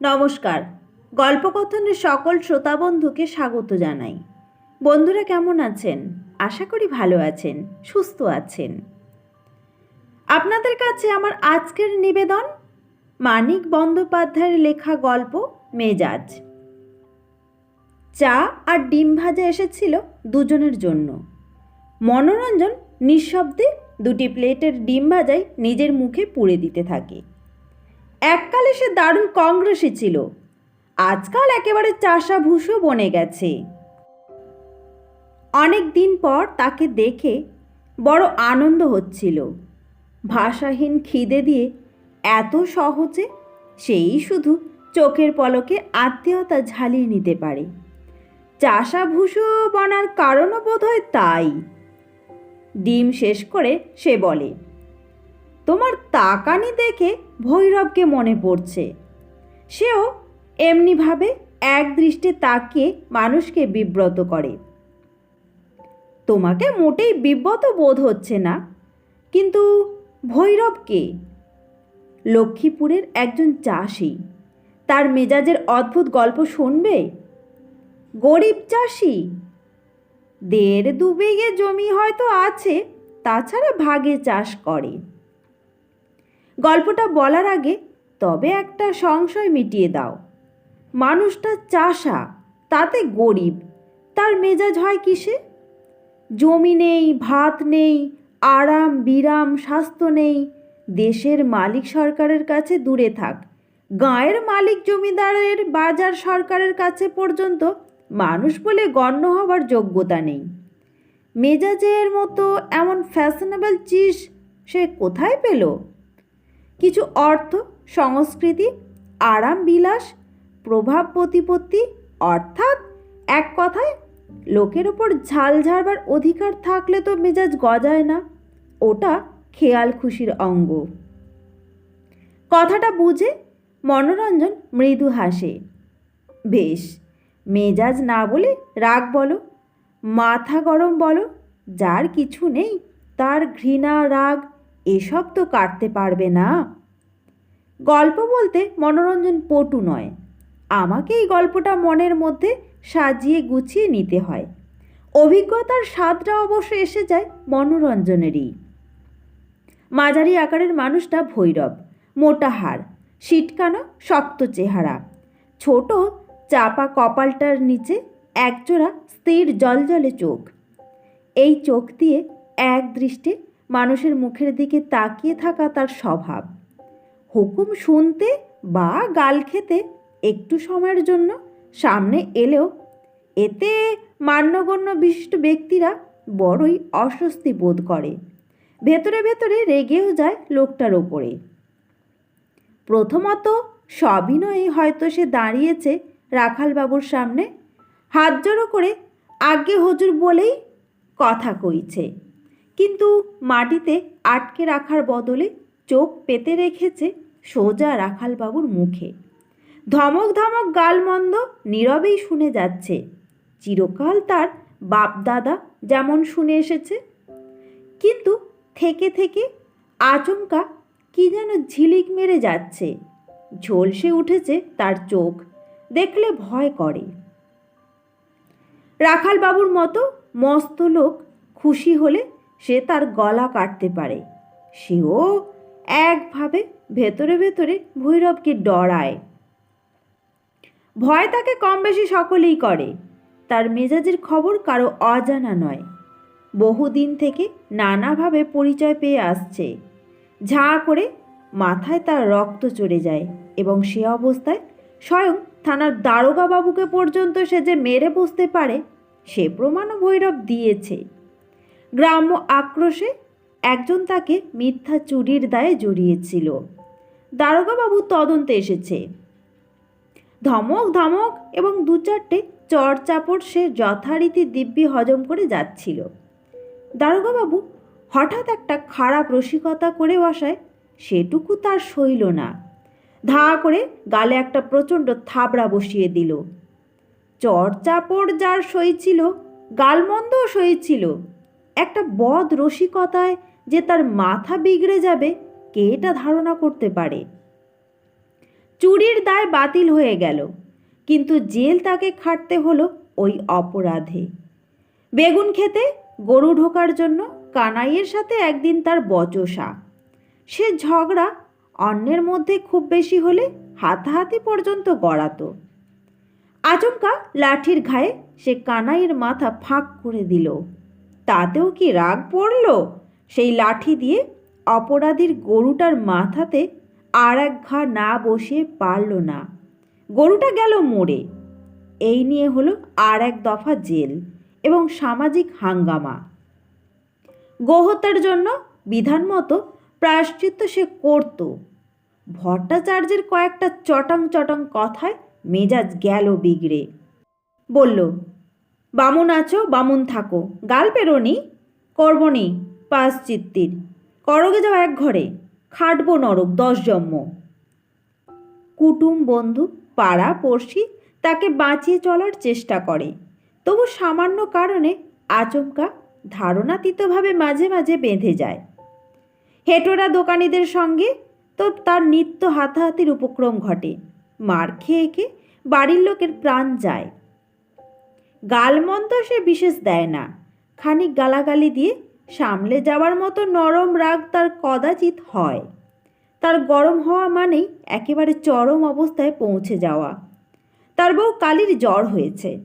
নমস্কার। গল্পকথনের সকল শ্রোতা বন্ধুকে স্বাগত জানাই। বন্ধুরা কেমন আছেন? আশা করি ভালো আছেন, সুস্থ আছেন। আপনাদের কাছে আমার আজকের নিবেদন, মানিক বন্দ্যোপাধ্যায়ের লেখা গল্প মেজাজ। চা আর ডিম ভাজা এসেছিল দুজনের জন্য। মনোরঞ্জন নিঃশব্দে দুটি প্লেটের ডিম ভাজাই নিজের মুখে পুড়ে দিতে থাকে। এককালে সে দারুণ কংগ্রেসী ছিল। আজকাল একেবারে চাষা ভুষো বনে গেছে। অনেক দিন পর তাকে দেখে বড় আনন্দ হচ্ছিল। ভাষাহীন খিদে দিয়ে এত সহজে সেই শুধু চোখের পলকে আত্মীয়তা ঝালিয়ে নিতে পারে। চাষা ভুষো বনার কারণও বোধহয় তাই। ডিম শেষ করে সে বলে, তোমার তাকানি দেখে ভৈরবকে মনে পড়ছে। সেও এমনিভাবে এক দৃষ্টে তাকিয়ে মানুষকে বিব্রত করে। তোমাকে মোটেই বিব্রত বোধ হচ্ছে না, কিন্তু ভৈরবকে লক্ষ্মীপুরের একজন চাষি, তার মেজাজের অদ্ভুত গল্প শুনবে? গরিব চাষি? দেড় দু জমি হয়তো আছে, তাছাড়া ভাগে চাষ করে। গল্পটা বলার আগে তবে একটা সংশয় মিটিয়ে দাও। মানুষটা চাষা, তাতে গরিব। তার মেজাজ হয় কিসে? জমি নেই, ভাত নেই, আরাম, বিরাম, স্বাস্থ্য নেই। দেশের মালিক সরকারের কাছে দূরে থাক। গাঁয়ের মালিক জমিদারের বাজার সরকারের কাছে পর্যন্ত মানুষ বলে গণ্য হবার যোগ্যতা নেই। মেজাজের মতো এমন ফ্যাশনেবল চিজ সে কোথায় পেল? কিছু অর্থ, সংস্কৃতি আরাম বিলাস প্রভাব প্রতিপত্তি, অর্থাৎ এক কথায় লোকের ওপর ঝাল ঝাড়বার অধিকার থাকলে তো মেজাজ গজায় না। ওটা খেয়াল খুশির অঙ্গ। কথাটা বুঝে মনোরঞ্জন মৃদু হাসে। বেশ, মেজাজ না বলে রাগ বলো, মাথা গরম বলো, যার কিছু নেই তার ঘৃণা, রাগ এসব তো কাটতে পারবে না। গল্প বলতে মনোরঞ্জন পটু নয়। আমাকে এই গল্পটা মনের মধ্যে সাজিয়ে গুছিয়ে নিতে হয়। অভিজ্ঞতার স্বাদটা অবশ্য এসে যায় মনোরঞ্জনেরই। মাঝারি আকারের মানুষটা ভৈরব, মোটা হাড়, সিটকানো, শক্ত চেহারা। ছোট, চাপা কপালটার নিচে একজোড়া স্থির জলজলে চোখ। এই চোখ দিয়ে এক দৃষ্টে মানুষের মুখের দিকে তাকিয়ে থাকা তার স্বভাব। হুকুম শুনতে বা গাল খেতে একটু সময়ের জন্য সামনে এলেও এতে মান্যগণ্য বিশিষ্ট ব্যক্তিরা বড়ই অস্বস্তি বোধ করে। ভেতরে ভেতরে রেগেও যায় লোকটার ওপরে। প্রথমত সবিনয়ে হয়তো সে দাঁড়িয়েছে রাখালবাবুর সামনে, হাত জড়ো করে আগে হজুর বলেই কথা কইছে। কিন্তু মাটিতে আটকে রাখার বদলে চোখ পেতে রেখেছে সোজা রাখালবাবুর মুখে। ধমক ধমক গালমন্দ নীরবেই শুনে যাচ্ছে। চিরকাল তার বাপ দাদা যেমন শুনে এসেছে। কিন্তু থেকে থেকে আচমকা কি যেন ঝিলিক মেরে যাচ্ছে। ঝলসে উঠেছে তার চোখ, দেখলে ভয় করে। রাখালবাবুর মতো মস্ত লোক খুশি হলে সে তার গলা কাটতে পারে। সেও একভাবে ভেতরে ভেতরে ভৈরবকে ডরায়। ভয় তাকে কম বেশি সকলেই করে। তার মেজাজের খবর কারও অজানা নয়। বহুদিন থেকে নানাভাবে পরিচয় পেয়ে আসছে। ঝাঁ করে মাথায় তার রক্ত চড়ে যায় এবং সে অবস্থায় স্বয়ং থানার দারোগা বাবুকে পর্যন্ত সে যে মেরে বসতে পারে, সে প্রমাণও ভৈরব দিয়েছে। গ্রাম্য আক্রোশে একজন তাকে মিথ্যা চুরির দায়ে জড়িয়েছিল। দারোগাবাবু তদন্তে এসেছে। ধমক ধমক এবং দু চারটে চড়চাপড় সে যথারীতি দিব্যি হজম করে যাচ্ছিল। দারোগাবাবু হঠাৎ একটা খারাপ রসিকতা করে বসায়, সেটুকু তার সইল না। ধা করে গালে একটা প্রচণ্ড থাবড়া বসিয়ে দিল। চড়চাপড় যার সইছিল গালমন্দও সইছিল একটা বদ রসিকতায় যে তার মাথা বিগড়ে যাবে, কে এটা ধারণা করতে পারে? চুরির দায় বাতিল হয়ে গেল, কিন্তু জেল তাকে খাটতে হলো ওই অপরাধে। বেগুন খেতে, গরু ঢোকার জন্য কানাইয়ের সাথে একদিন তার বচসা। সে ঝগড়া অন্যের মধ্যে খুব বেশি হলে হাতাহাতি পর্যন্ত গড়াতো। আচমকা লাঠির ঘায়ে সে কানাইয়ের মাথা ফাঁক করে দিল। তাতেও কি রাগ পড়ল? সেই লাঠি দিয়ে অপরাধীর গরুটার মাথাতে আর এক ঘা না বসিয়ে পারল না। গরুটা গেল মোড়ে এই নিয়ে হলো আর এক দফা জেল এবং সামাজিক হাঙ্গামা। গোহত্যার জন্য বিধান মতো প্রায়শ্চিত্ত সে করত। ভট্টাচার্যের কয়েকটা চটাং চটাং কথায় মেজাজ গেল বিগড়ে। বলল বামুন আছো, বামুন থাকো। গাল পেরোনি করবনি পাঁচ চিত্তির। করগে যাও এক ঘরে, খাটবো নরক দশ জন্ম কুটুম বন্ধু, পাড়া পড়শি, তাকে বাঁচিয়ে চলার চেষ্টা করে। তবু সামান্য কারণে আচমকা ধারণাতীতভাবে মাঝে মাঝে বেঁধে যায়। হেটোরা দোকানিদের সঙ্গে তো তার নিত্য হাতাহাতির উপক্রম ঘটে। মার খেয়ে খেয়ে বাড়ির লোকের প্রাণ যায়। গালমন্দ সে বিশেষ দেয় না। খানিক গালাগালি দিয়ে সামলে যাওয়ার মতো নরম রাগ তার কদাচিৎ হয়। তার গরম হওয়া মানেই একেবারে চরম অবস্থায় পৌঁছে যাওয়া। তার বউ কালির জ্বর হয়েছে।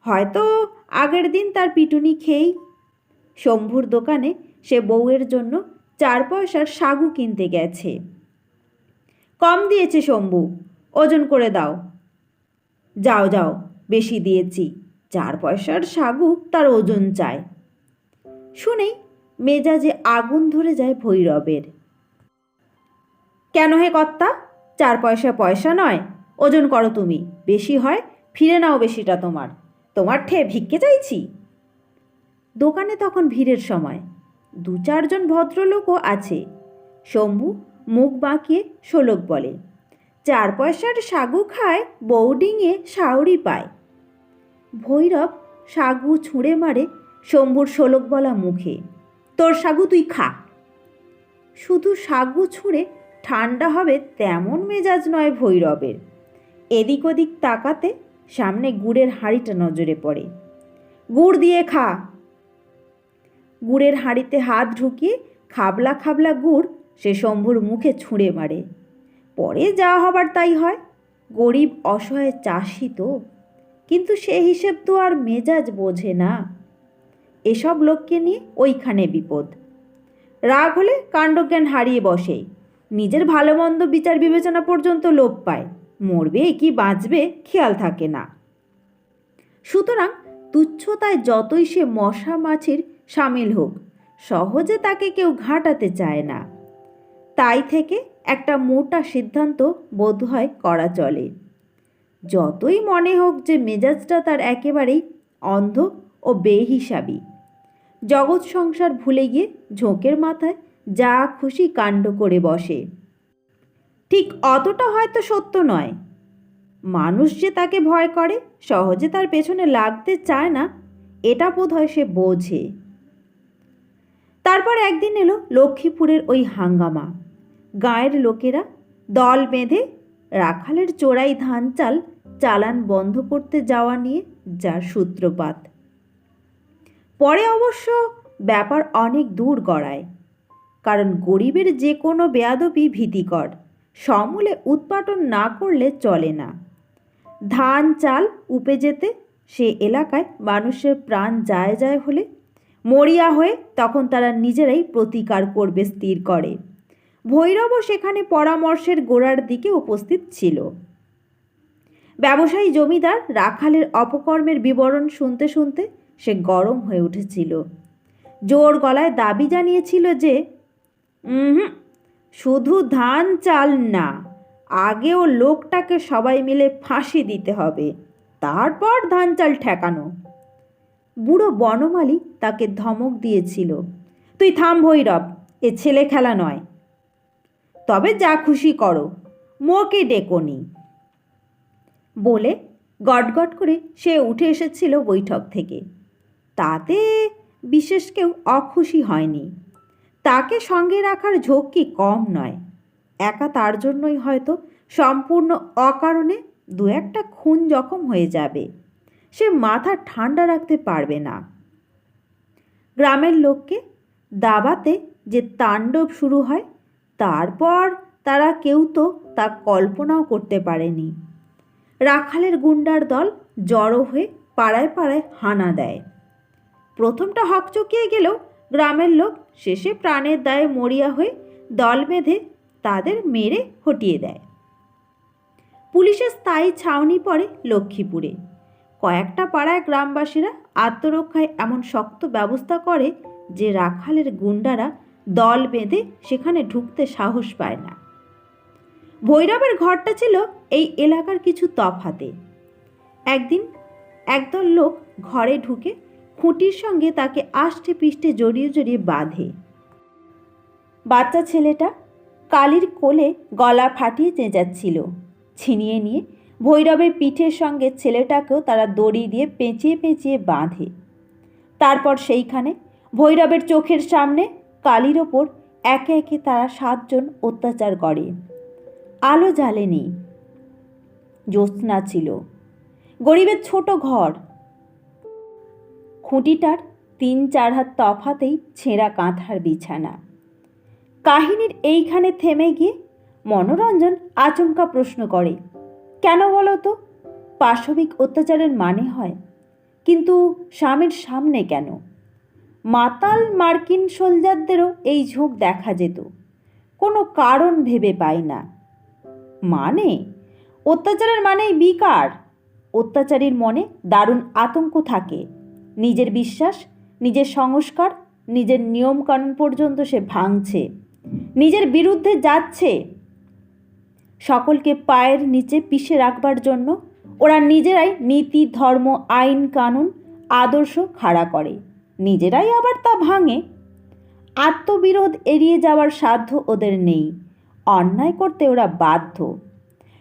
হয়তো আগের দিন তার পিটুনি খেয়েই শম্ভুর দোকানে সে বউয়ের জন্য চার পয়সার সাগু কিনতে গেছে। কম দিয়েছে শম্ভু, ওজন করে দাও। যাও যাও, বেশি দিয়েছি। চার পয়সার সাগু তার ওজন চায় শুনেই মেজাজে আগুন ধরে যায় ভৈরবের। কেন হে কর্তা? চার পয়সা পয়সা নয়। ওজন করো তুমি। বেশি হয় ফিরে নাও বেশিটা তোমার। তোমার ঠে ভিক্ষে চাইছি। দোকানে তখন ভিড়ের সময়। দু চারজন ভদ্রলোকও আছে। শম্ভু মুখ বাঁকিয়ে শোলক বলে। চার পয়সার সাগু খায় বৌডিংয়ে শাউরি পায়। ভৈরব সাগু ছুঁড়ে মারে শম্ভুর শোলক বলা মুখে। তোর সাগু তুই খা। শুধু সাগু ছুঁড়ে ঠান্ডা হবে তেমন মেজাজ নয় ভৈরবের। এদিক ওদিক তাকাতে সামনে গুড়ের হাঁড়িটা নজরে পড়ে। গুড় দিয়ে খা। গুড়ের হাঁড়িতে হাত ঢুকিয়ে খাবলা খাবলা গুড় সে শম্ভুর মুখে ছুঁড়ে মারে। পরে যা হবার তাই হয়। গরিব অসহায় চাষি তো। কিন্তু সে হিসেব তো আর মেজাজ বোঝে না। এসব লোককে নিয়ে ওইখানে বিপদ। রাগ হলে কাণ্ডজ্ঞান হারিয়ে বসে। নিজের ভালো মন্দ বিচার বিবেচনা পর্যন্ত লোপ পায়। মরবে কি বাঁচবে খেয়াল থাকে না। সুতরাং তুচ্ছতায় যতই সে মশা মাছির সামিল হোক, সহজে তাকে কেউ ঘাঁটাতে চায় না। তাই থেকে একটা মোটা সিদ্ধান্ত বোধ হয় করা চলে। যতই মনে হোক যে মেজাজটা তার একেবারেই অন্ধ ও বেহিসাবি। জগৎ সংসার ভুলে গিয়ে ঝোঁকের মাথায় যা খুশি কাণ্ড করে বসে। ঠিক অতটা হয়তো সত্য নয়। মানুষ যে তাকে ভয় করে, সহজে তার পেছনে লাগতে চায় না, এটা বোধ হয় সে বোঝে। তারপর একদিন এলো লক্ষ্মীপুরের ওই হাঙ্গামা। গায়ের লোকেরা দল বেঁধে রাখালের চোরাই ধান চাল চালান বন্ধ করতে যাওয়া নিয়ে যার সূত্রপাত। পরে অবশ্য ব্যাপার অনেক দূর গড়ায়। কারণ গরিবের যে কোনো বেয়াদবি ভীতিকর, সমূলে উৎপাটন না করলে চলে না। ধান, চাল উপে যেতে সে এলাকায় মানুষের প্রাণ যায় যায় হলে মরিয়া হয়ে তখন তারা নিজেরাই প্রতিকার করবে স্থির করে। ভৈরবও সেখানে পরামর্শের গোড়ার দিকে উপস্থিত ছিল। ব্যবসায়ী জমিদার রাখালের অপকর্মের বিবরণ শুনতে শুনতে সে গরম হয়ে উঠেছিল। জোর গলায় দাবি জানিয়েছিল যে হুম শুধু ধান চাল না, আগেও লোকটাকে সবাই মিলে ফাঁসি দিতে হবে, তারপর ধান চাল ঠেকানো। বুড়ো বনমালী তাকে ধমক দিয়েছিল, তুই থাম ভৈরব, এ ছেলে খেলা নয়। তবে যা খুশি করো, মোকে ডেকোনি বলে গটগট করে সে উঠে এসেছিল বৈঠক থেকে। তাতে বিশেষ কেউ অখুশি হয়নি। তাকে সঙ্গে রাখার ঝোঁক কি কম নয়। একা তার জন্যই হয়তো সম্পূর্ণ অকারণে দু একটা খুন জখম হয়ে যাবে। সে মাথা ঠান্ডা রাখতে পারবে না। গ্রামের লোককে দাবাতে যে তাণ্ডব শুরু হয়, তারপর তারা কেউ তো তা কল্পনাও করতে পারেনি। রাখালের গুন্ডার দল জড়ো হয়ে পাড়ায় পাড়ায় হানা দেয়। প্রথমটা হকচকিয়ে গেলেও গ্রামের লোক শেষে প্রাণের দায়ে মরিয়া হয়ে দল বেঁধে তাদের মেরে হটিয়ে দেয়। পুলিশের স্থায়ী ছাউনি পড়ে লক্ষ্মীপুরে। কয়েকটা পাড়ায় গ্রামবাসীরা আত্মরক্ষায় এমন শক্ত ব্যবস্থা করে যে রাখালের গুন্ডারা দল বেঁধে সেখানে ঢুকতে সাহস পায় না। ভৈরবের ঘরটা ছিল এই এলাকার কিছু তফাতে। একদিন একদল লোক ঘরে ঢুকে খুঁটির সঙ্গে তাকে আষ্টে পিষ্টে জড়িয়ে জড়িয়ে বাঁধে। বাচ্চা ছেলেটা কালির কোলে গলা ফাটিয়ে চেঁচাচ্ছিল। ছিনিয়ে নিয়ে ভৈরবের পিঠের সঙ্গে ছেলেটাকেও তারা দড়ি দিয়ে পেঁচিয়ে পেঁচিয়ে বাঁধে। তারপর সেইখানে ভৈরবের চোখের সামনে কালির ওপর একে একে তারা সাতজন অত্যাচার করে। আলো জ্বালেনি। জ্যোৎস্না ছিল। গরিবের ছোট ঘর। খুঁটিটার তিন চার হাত তফাতেই ছেঁড়া কাঁথার বিছানা। কাহিনীর এইখানে থেমে গিয়ে মনোরঞ্জন আচমকা প্রশ্ন করে, কেন বলো তো? পাশবিক অত্যাচারের মানে হয়, কিন্তু স্বামীর সামনে কেন? মাতাল মার্কিন সোলজারদেরও এই ঝোঁক দেখা যেত, কোনো কারণ ভেবে পাই না। মানে? অত্যাচারের মানেই বিকার। অত্যাচারীর মনে দারুণ আতঙ্ক থাকে। নিজের বিশ্বাস, নিজের সংস্কার, নিজের নিয়মকানুন পর্যন্ত সে ভাঙছে। নিজের বিরুদ্ধে যাচ্ছে। সকলকে পায়ের নিচে পিষে রাখবার জন্য ওরা নিজেরাই নীতি, ধর্ম, আইন, কানুন, আদর্শ খাড়া করে। নিজেরাই আবার তা ভাঙে। আত্মবিরোধ এড়িয়ে যাওয়ার সাধ্য ওদের নেই। অন্যায় করতে ওরা বাধ্য।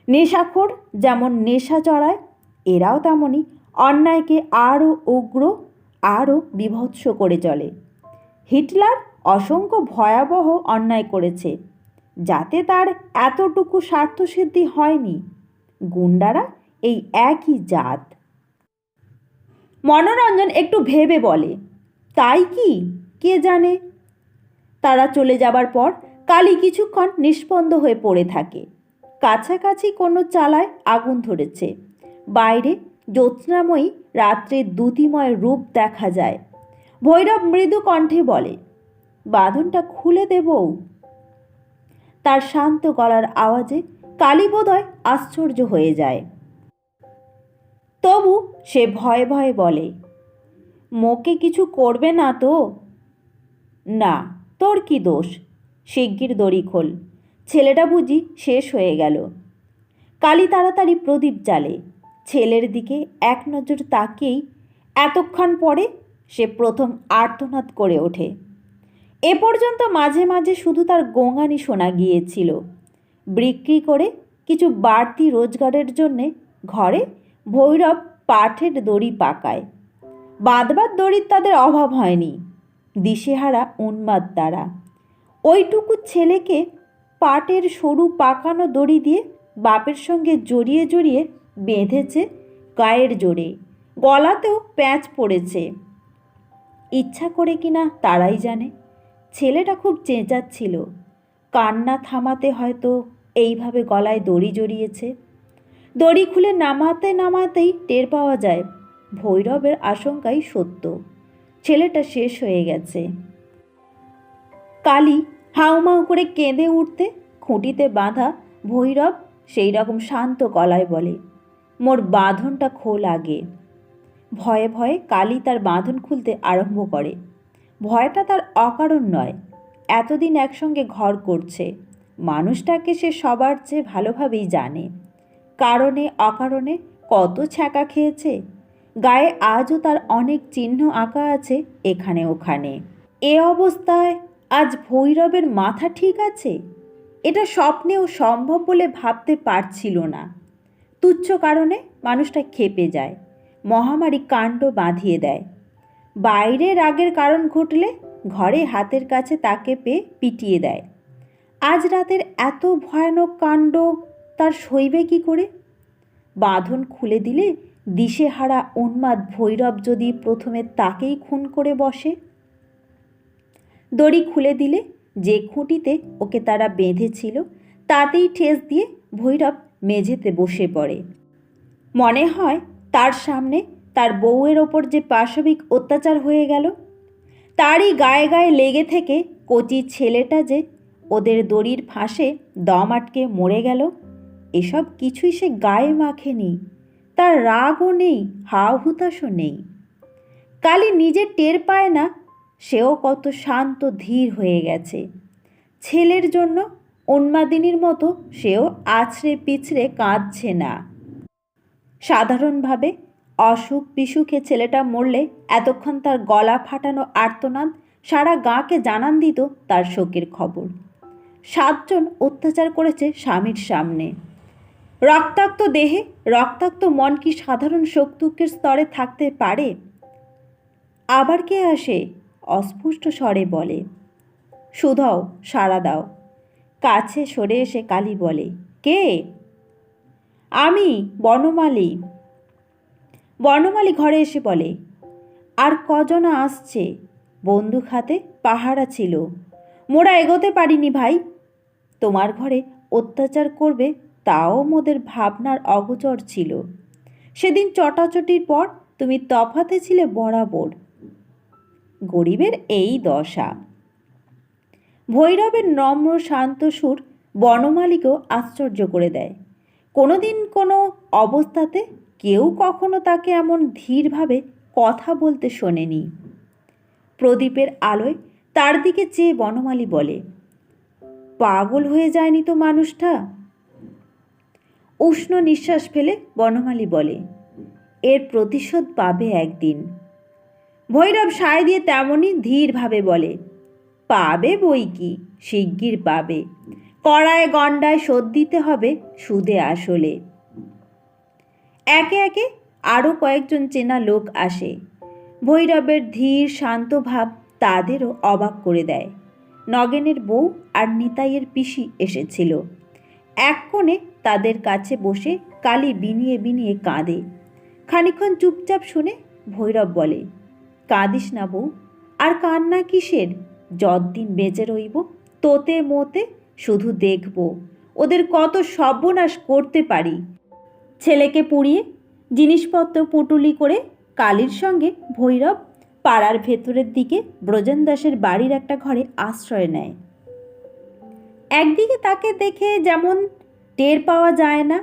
নেশাখোর যেমন নেশা চড়ায়, এরাও তেমনই অন্যায়কে আরও উগ্র, আরও বিভৎস করে চলে। হিটলার অসংখ্য ভয়াবহ অন্যায় করেছে, যাতে তার এতটুকু স্বার্থসিদ্ধি হয়নি। গুন্ডারা এই একই জাত। মনোরঞ্জন একটু ভেবে বলে, তাই কি? কে জানে? তারা চলে যাবার পর কালী কিছুক্ষণ নিষ্পন্দ হয়ে পড়ে থাকে। কাছাকাছি কোনো চালায় আগুন ধরেছে। বাইরে জ্যোৎস্নাময়ী রাত্রে দ্যুতিময় রূপ দেখা যায়। ভৈরব মৃদু কণ্ঠে বলে, বাঁধনটা খুলে দেবও তার শান্ত গলার আওয়াজে কালীবোধয় আশ্চর্য হয়ে যায়। তবু সে ভয়ে ভয়ে বলে, মোকে কিছু করবে না তো? না, তোর কি দোষ? শিগগির দড়ি খোল। ছেলেটা বুঝি শেষ হয়ে গেল। কালী তাড়াতাড়ি প্রদীপ জ্বালে। ছেলের দিকে এক নজর তাকিয়েই এতক্ষণ পরে সে প্রথম আর্তনাদ করে ওঠে। এ পর্যন্ত মাঝে মাঝে শুধু তার গোঙানি শোনা গিয়েছিল। বিক্রি করে কিছু বাড়তি রোজগারের জন্যে ঘরে ভৈরব পাঠের দড়ি পাকায়। বাদবার দড়ির তাদের অভাব হয়নি। দিশেহারা উন্মাদ দ্বারা ওইটুকু ছেলেকে পাটের সরু পাকানো দড়ি দিয়ে বাপের সঙ্গে জড়িয়ে জড়িয়ে বেঁধেছে গায়ের জোরে। গলাতেও প্যাঁচ পড়েছে। ইচ্ছা করে কিনা তারাই জানে। ছেলেটা খুব চেঁচাচ্ছিল। কান্না থামাতে হয়তো এইভাবে গলায় দড়ি জড়িয়েছে। দড়ি খুলে নামাতে নামাতেই টের পাওয়া যায়, ভৈরবের আশঙ্কাই সত্য। ছেলেটা শেষ হয়ে গেছে। কালী হাউমাউ করে কেঁদে উঠতে খুঁটিতে বাঁধা ভৈরব সেই রকম শান্ত গলায় বলে, মোর বাঁধনটা খোল আগে। ভয়ে ভয়ে কালী তার বাঁধন খুলতে আরম্ভ করে। ভয়টা তার অকারণ নয়, এতদিন একসঙ্গে ঘর করছে। মানুষটাকে সে সবার চেয়ে ভালোভাবেই জানে। কারণে অকারণে কত ছ্যাঁকা খেয়েছে। গায়ে আজও তার অনেক চিহ্ন আঁকা আছে এখানে ওখানে। এ অবস্থায় আজ ভৈরবের মাথা ঠিক আছে? এটা স্বপ্নেও সম্ভব বলে ভাবতে পারছিল না। তুচ্ছ কারণে মানুষটা খেপে যায়, মহামারী কাণ্ড বাঁধিয়ে দেয়। বাইরে রাগের কারণ ঘটলে ঘরে হাতের কাছে তাকে পেয়ে পিটিয়ে দেয়। আজ রাতের এত ভয়ানক কাণ্ড, তার সইবে কি করে? বাঁধন খুলে দিলে দিশেহারা উন্মাদ ভৈরব যদি প্রথমে তাকেই খুন করে বসে দড়ি খুলে দিলে যে খুঁটিতে ওকে তারা বেঁধেছিল, তাতেই ঠেস দিয়ে ভৈরব মেঝেতে বসে পড়ে। মনে হয় তার সামনে তার বউয়ের ওপর যে পাশবিক অত্যাচার হয়ে গেল, তারই গায়ে গায়ে লেগে থেকে কচি ছেলেটা যে ওদের দড়ির ফাঁসে দম আটকে মরে গেল, এসব কিছুই সে গায়ে মাখেনি, তার রাগও নেই হাও হুতাশও নেই। কালি নিজে টের পায় না সেও কত শান্ত, ধীর হয়ে গেছে। ছেলের জন্য উন্মাদিনীর মতো সেও আছড়ে পিছড়ে কাঁদছে না। সাধারণভাবে অসুখ বিসুখে ছেলেটা মরলে এতক্ষণ তার গলা ফাটানো আর্তনাদ সারা গাঁকে জানান দিত তার শোকের খবর। সাতজন অত্যাচার করেছে স্বামীর সামনে। রক্তাক্ত দেহে রক্তাক্ত মন কি সাধারণ শোক দুঃখের স্তরে থাকতে পারে? আবার কে আসে? অস্পষ্ট স্বরে বলে, সুধাও, সাড়া দাও। কাছে সরে এসে কালী বলে, কে? আমি, বনমালী। বর্ণমালী ঘরে এসে বলে, আর কজন আসছে? বন্দুক হাতে পাহারা ছিল। মোরা এগোতে পারিনি ভাই। তোমার ঘরে অত্যাচার করবে তাও মোদের ভাবনার অগোচর ছিল। সেদিন চটাচটির পর তুমি তফাতে ছিলে বরাবর। গরিবের এই দশা। ভৈরবের নম্র শান্ত সুর বনমালীকেও আশ্চর্য করে দেয়। কোনোদিন কোনো অবস্থাতে কেউ কখনো তাকে এমন ধীরভাবে কথা বলতে শোনেনি। প্রদীপের আলোয় তার দিকে চেয়ে বনমালী বলে, পাগল হয়ে যায়নি তো মানুষটা? উষ্ণ নিঃশ্বাস ফেলে বনমালী বলে, এর প্রতিশোধ পাবে একদিন। ভৈরব সায় দিয়ে তেমনই ধীরভাবে বলে, পাবে বই কি? শিগগির পাবে। কড়ায় গণ্ডায় শোধ দিতে হবে সুদে আসলে। একে একে আরও কয়েকজন চেনা লোক আসে। ভৈরবের ধীর, শান্ত ভাব তাদেরও অবাক করে দেয়। নগেনের বউ আর নিতাইয়ের পিসি এসেছিল। এক কোণে তাদের কাছে বসে কালি বিনিয়ে বিনিয়ে কাঁদে। খানিক্ষণ চুপচাপ শুনে ভৈরব বলে কাঁদিস না বউ। আর কান্না কিসের? যতদিন বেঁচে রইব, তোতে মোতে শুধু দেখব। ওদের কত সর্বনাশ করতে পারি। ছেলেকে পুড়িয়ে জিনিসপত্র পুটুলি করে কালীর সঙ্গে ভৈরব পাড়ার ভেতরের দিকে ব্রজেন দাসের বাড়ির একটা ঘরে আশ্রয় নেয়। একদিকে তাকে দেখে যেমন টের পাওয়া যায় না,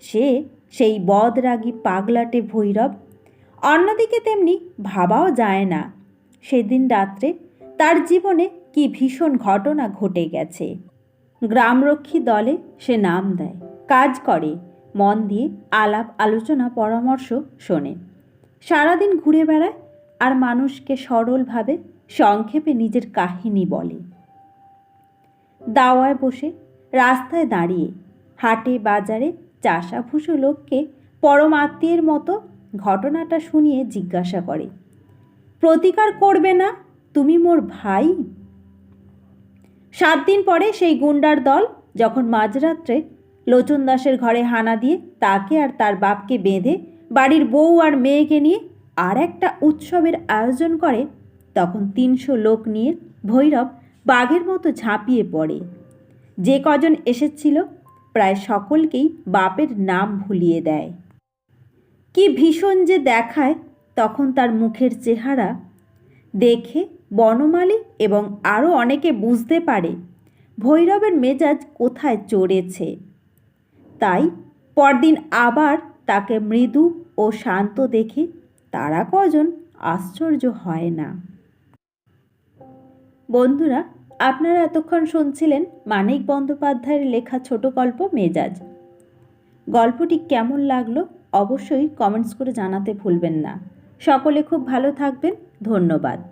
সে সেই বদরাগী পাগলাটে ভৈরব অন্যদিকে তেমনি ভাবাও যায় না। সেদিন রাত্রে তার জীবনে কি ভীষণ ঘটনা ঘটে গেছে। গ্রামরক্ষী দলে সে নাম দেয়, কাজ করে, মন দিয়ে আলাপ আলোচনা পরামর্শ শোনে। সারাদিন ঘুরে বেড়ায় আর মানুষকে সরলভাবে সংক্ষেপে নিজের কাহিনী বলে। দাওয়ায় বসে রাস্তায় দাঁড়িয়ে হাটে বাজারে চাষাভুষো লোককে পরম আত্মীয়ের মতো ঘটনাটা শুনিয়ে জিজ্ঞাসা করে, প্রতিকার করবে না তুমি মোর ভাই? সাত দিন পরে সেই গুন্ডার দল যখন মাঝরাত্রে লোচন দাসের ঘরে হানা দিয়ে তাকে আর তার বাপকে বেঁধে বাড়ির বউ আর মেয়েকে নিয়ে আর একটা উৎসবের আয়োজন করে, তখন তিনশো লোক নিয়ে ভৈরব বাঘের মতো ঝাঁপিয়ে পড়ে। যে কজন এসেছিল, প্রায় সকলকেই বাপের নাম ভুলিয়ে দেয়। কি ভীষণ যে দেখায় তখন তার মুখের চেহারা দেখে বনমালী এবং আরও অনেকে বুঝতে পারে ভৈরবের মেজাজ কোথায় চড়েছে। তাই পরদিন আবার তাকে মৃদু ও শান্ত দেখে তারা কজন আশ্চর্য হয় না। বন্ধুরা, আপনারা এতক্ষণ শুনছিলেন মানিক বন্দ্যোপাধ্যায়ের লেখা ছোট গল্প মেজাজ। গল্পটি কেমন লাগল অবশ্যই কমেন্টস করে জানাতে ভুলবেন না। সকলে খুব ভালো থাকবেন। ধন্যবাদ।